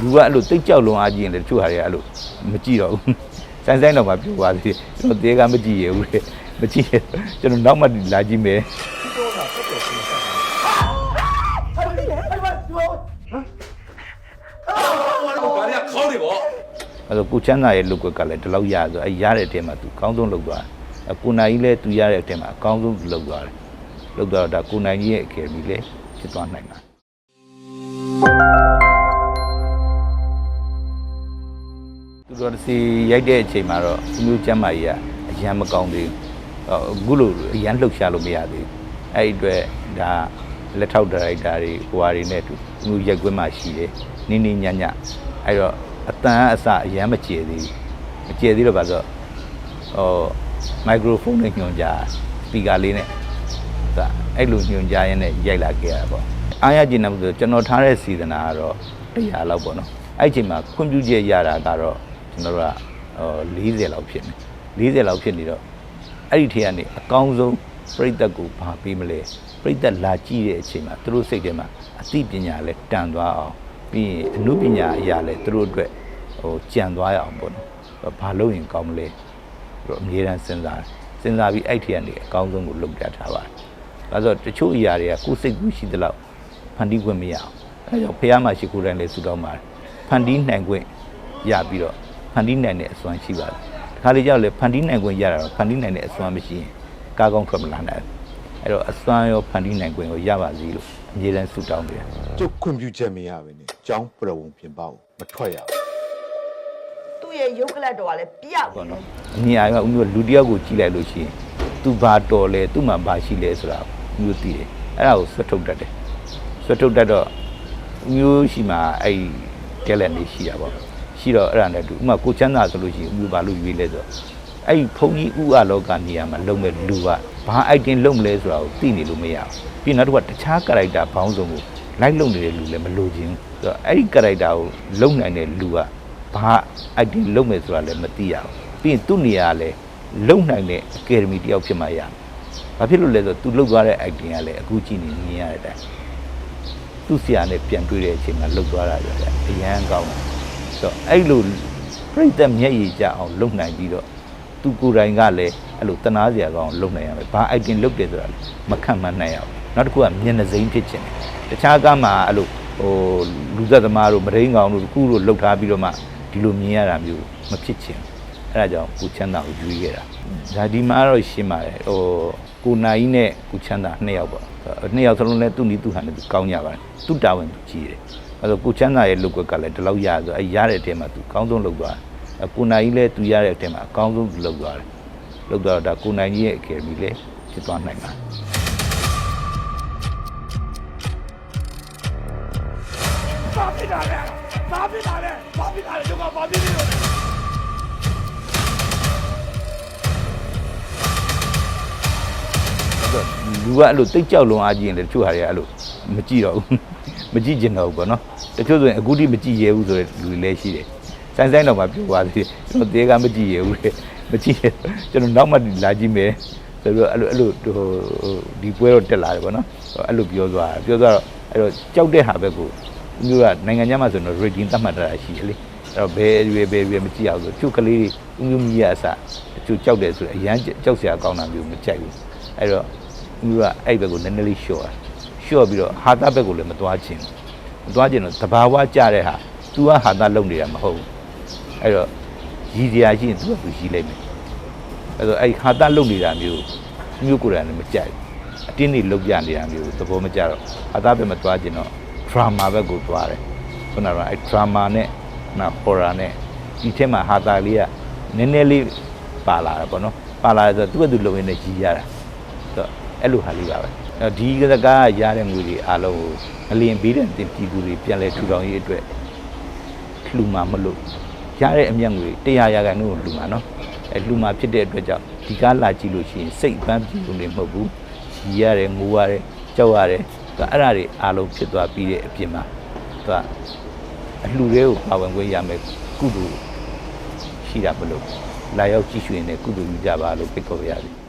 လူကအဲ့လိုတိတ်ကြောက်လွန်အားကြီးရင်လေတချို့ဟာတွေအဲ့လိုမကြည့်တော့ဘူးဆိုင်ဆိုင်တော့မှပြောပါသေးတယ်ကျွန်တော်တေးကမကြည့်ရဘူးလေမကြည့်ရကျွန်တော်နောက်မှလာကြည့်မယ်ဘာလဲခေါင်းတွေပေါ့အဲ့တော့ကိုချမ်းသာရဲ့လုပ်ကွက်ကလည်းဒီလောက်ရဆိုအဲ့ရတဲ့အချိန်မှာသူအကောင်းဆုံးလုပ်သွားတယ်အကိုနိုင်ကြီးလည်းသူရတဲ့အချိန်မှာအကောင်းဆုံးလုပ်သွားတယ် လုပ်သွားတော့ဒါကိုနိုင်ကြီးရဲ့အကယ်ဒမီလည်းဖြစ်သွားနိုင်တာသူတို့စီရိုက်တဲ့အချိန်မှာတော့သူမျိုးချမ်းမာကြီးကအရန်မကောင်းသေးဘူးအခုလိုအရန်လှုပ်ရှားလို့မရသေးဘူးအဲ့ဒီအတွက်ဒါလက်ထောက်ဒါရိုက်တာတွေဟိုဟာတွေနဲ့သူမျိုးရက်ကွင်းမှာရှိတယ်နင်းနင်းညံ့ညံ့အဲ့တော့အတန်အစအရန်မကျယ်သေးဘူးမကျယ်သေးတော့ပါဆိုဟိုမိုက်ခရိုဖုန်းနဲ့ညွှန်ကြားစပီကာလေးနဲ့ ဒါအဲ့လိုညွှန်ကြားရင်းနဲ့ရိုက်လာခဲ့ရတာပေါ့အားရကျင်တယ်ဆိုကျွန်တော်ထားတဲ့စီဇနာကတော့100လောက်ပေါ့နော်အဲ့အချိန်မှာခွင့်ပြုချက်ရတာကတော့ကျွန်တော်တို့ကဟို40လောက်ဖြစ်နေ40လောက်ဖြစ်နေတော့အဲ့ဒီထဲကနေအကောင်းဆုံးပြိသက်ကိုဘာပေးမလဲပြိသက်လာကြည့်တဲ့အချိန်မှာသူတို့စိတ်ထဲမှာအသိပညာလည်းတန်သွားအောင်ပြီးရင်အမှုပညာအရာလည်းသူတို့အတွက်ဟိုကြံသွားရအောင်ပေါ့နော်ဘာလုပ်ရင်ကောင်းမလဲပြီးတော့အမြဲတမ်းစဉ်းစားတယ်စဉ်းစားပြီးအဲ့ထီကနေအကောင်းဆုံးကိုလုပ်ပြထားပါတယ်။ ဒါဆိုတော့တချို့အရာတွေကကိုယ်စိတ်ကူးရှိသလောက်ဖန်တီးခွင့်မရအောင်။အဲကြောင့်ဖះမရှိခိုးတိုင်းလေးဆူတောင်းပါတယ်။ဖန်တီးနိုင်ခွင့်ရပြီးတော့ဖန်တီးနိုင်တဲ့အစွမ်းရှိပါတယ်။ဒီခါလေးကြောက်လေဖန်တီးနိုင်ခွင့်ရတာတော့ဖန်တီးနိုင်တဲ့အစွမ်းမရှိရင်ကားကောင်းထွက်မလာနိုင်ဘူး။အဲတော့အစွမ်းရောဖန်တီးနိုင်ခွင့်ကိုရပါစေလို့အမြဲတမ်းဆူတောင်းတယ်ကျုပ်ခွင့်ပြုချက်မရဘဲနဲ့ကျောင်းပြဝုံပြင်ပကိုမထွက်ရဘူးသူ့ရဲ့ရုပ်ကလတ်တော်ကလည်းပြောက်ပေါ့နော်အမြင်အရကဦးမျိုးလူတစ်ယောက်ကိုကြည့်လိုက်လို့ရှိရင် तू ဘာတော်လဲ तू မှာဘာရှိလဲဆိုတာဦး မျိုးသိတယ်အဲ့ဒါကိုဆွတ်ထုတ်တတ်တယ်ဆွတ်ထုတ်တတ်တော့ဦးမျိုးရှိမှာအဲ့ကဲလက်နေရှိတာပေါ့ရှိတော့အဲ့ဒါနဲ့တူဥပမာကိုချမ်းသာဆိုလို့ရှိရင်ဦးမျိုးဘာလို့ရွေးလဲဆိုတော့အဲ့ဘုံကြီးဥအလောကနေရာမှာလုံမဲ့လူကဘာအိုက်တင်လုံမလဲဆိုတာကိုသိနေလို့မရဘူးပြီးနောက်တစ်ခါတခြား character ဘောင်းစုံကိုလိုက်လုံနေတဲ့လူလည်းမလိုချင်ဘူးဆိုတော့အဲ့ဒီ character ကိုလုံနိုင်တဲ့လူကဘာအိုက်တင်လုံးမယ်ဆိုတာလည်းမသိရဘူးပြီးရင်သူ့နေရာလည်းလုံနိုင်တဲ့အကယ်ဒမီတယောက်ဖြစ်မှရမယ် ဘာဖြစ်လို့လဲဆိုတော့သူလှုပ်သွားတဲ့အိုက်တင်ကလည်းအခုကြည့်နေမြင်ရတဲ့အတိုင်းသူ့ဆရာနဲ့ပြန်တွေ့တဲ့အချိန်မှာလှုပ်သွားတာကြတယ်အရန်ကောင်းတယ်ဆိုတော့အဲ့လိုပြိတ္တမျက်ရည်ကြအောင်လုံနိုင်ပြီးတော့သူကိုယ်တိုင်ကလည်းအဲ့လိုတနာစရာကောင်းအောင်လုံနိုင်ရမယ်ဘာအိုက်တင်လုတ်တယ်ဆိုတာလည်းမခံမှန်းနိုင်ရဘူးနောက်တစ်ခုကမျက်နှာစိမ်းဖြစ်ခြင်းတယ်တခြားကမှအဲ့လိုဟိုလူသက်သမားတို့မရင်းကောင်တို့တခုတို့လှုပ်ထားပြီးတော့မှဒီလိုမြင်ရတာမျိုးမဖြစ်ချင်ဘူးအဲ့ဒါကြောင့်ကိုချမ်းသာကိုယူခဲ့တာဒါဒီမှာတော့ရှင်းပါတယ်ဟို ကိုနိုင်နဲ့ကိုချမ်းသာနှစ်ယောက်ပေါ့နှစ်ယောက်စလုံးလည်းသူ့နီးသူ့ဟန်နဲ့သူကောင်းကြပါတယ်သူ့တာဝန်သူကြီးတယ်အဲ့တော့ကိုချမ်းသာရဲ့လုပ်ကွက်ကလည်းဒီလောက်ရဆိုအဲ့ရတဲ့အထဲမှာသူကောင်းဆုံးလုပ်သွားတယ်အကိုနိုင်ကြီးလည်းသူရတဲ့အထဲမှာအကောင်းဆုံးလုပ်သွားတယ်လုပ်သွားတော့ဒါကိုနိုင်ကြီးရဲ့အကယ်ဒမီလည်းဖြစ်သွားနိုင်ပါတယ်ဘာဖြစ်တာလဲဘာဖြစ်တာလဲဘာဖြစ်တာလဲတို့ကဘာဖြစ်နေလို့လဲ အဲ့တော့လူကအဲ့လိုတိတ်ကြောက်လွန်အားကြီးရင်လေတချို့ဟာတွေအဲ့လိုမကြည့်တော့ဘူးမကြည့်ကျင်တော့ဘူးပေါ့နော်တချို့ဆိုရင်အခုထိမကြည့်ရဲဘူးဆိုတဲ့လူတွေလည်းရှိတယ်ဆိုင်ဆိုင်တော့မှပြောပါသေးတယ်ကျွန်တော်တေးကမကြည့်ရဲဘူးလေမကြည့်ရကျွန်တော်နောက်မှလာကြည့်မယ်ဆိုတော့အဲ့လိုအဲ့လိုဟိုဒီပွဲတော့တက်လာတယ်ပေါ့နော်အဲ့လိုပြောသွားတာပြောသွားတော့အဲ့တော့ကြောက်တဲ့ဟာဘက်ကိုမျိုးကနိုင်ငံခြားမှာဆိုတော့ rating သတ်မှတ်ထားတာရှိတယ်လေအဲ့တော့ဘယ်ရွယ်ဘယ်ရွယ်မကြည့်အောင်ဆိုချို့ကလေးတွေဦးမျိုးမီးရအစတချို့ကြောက်တယ်ဆိုတော့အရန်ကြောက်စရာကောင်းတာမျိုးမကြိုက်ဘူးအဲ့တော့ သူကအဲ့ဘက်ကိုနည်းနည်းလေးလျှော့တာလျှော့ပြီးတော့ဟာတာဘက်ကိုလည်းမသွားချင်ဘူးမသွားချင်တော့တဘာဝကြတဲ့ဟာ तू ကဟာတာလုံနေတာမဟုတ်ဘူးအဲ့တော့ရည်စရာရှိရင် तू ကသူရည်လိုက်မယ်အဲ့တော့အဲ့ဟာတာလုံနေတာမျိုးမျိုးကိုယ်တိုင်လည်းမကြိုက်ဘူးအတင်းနေလုံပြနေတာမျိုးသဘောမကျတော့ဟာတာဘက်မသွားချင်တော့ drama ဘက်ကိုသွားတယ်ခုနကအဲ့ drama နဲ့နော် horror နဲ့ဒီထဲမှာဟာတာလေးကနည်းနည်းလေးပါလာတာပေါ့နော်ပါလာတယ်ဆိုတော့သူ့ကသူလုံရင်းနဲ့ကြီးရတာဆိုတော့ အဲ့လိုဟာလေးပါပဲအဲ့တော့ဒီကစကားရတဲ့ငွေတွေအားလုံးကိုအလင်းဘေးတဲ့တင်ပြည်သူတွေပြန်လဲထူထောင်ရေးအတွက်လှူမှာမလို့ရတဲ့အမျက်ငွေ100ရာခိုင်နှုန်းကိုလှူမှာနော်အဲလှူမှာဖြစ်တဲ့အတွက်ကြောင့်ဒီကားလာကြည့်လို့ရှိရင်စိတ်ပန်းပြည်သူတွေမဟုတ်ဘူးရည်ရတယ်ငိုရတယ်ကြောက်ရတယ်သူကအဲ့ဒါတွေအားလုံးဖြစ်သွားပြီးတဲ့အပြင်မှာသူကအလှူတွေကိုပါဝင်ခွင့်ရမယ်ကုသိုလ်ရှိတာမလို့လာရောက်ကြည့်ရွှင်တဲ့ကုသိုလ်ယူကြပါလို့ဖိတ်ခေါ်ပါရစေ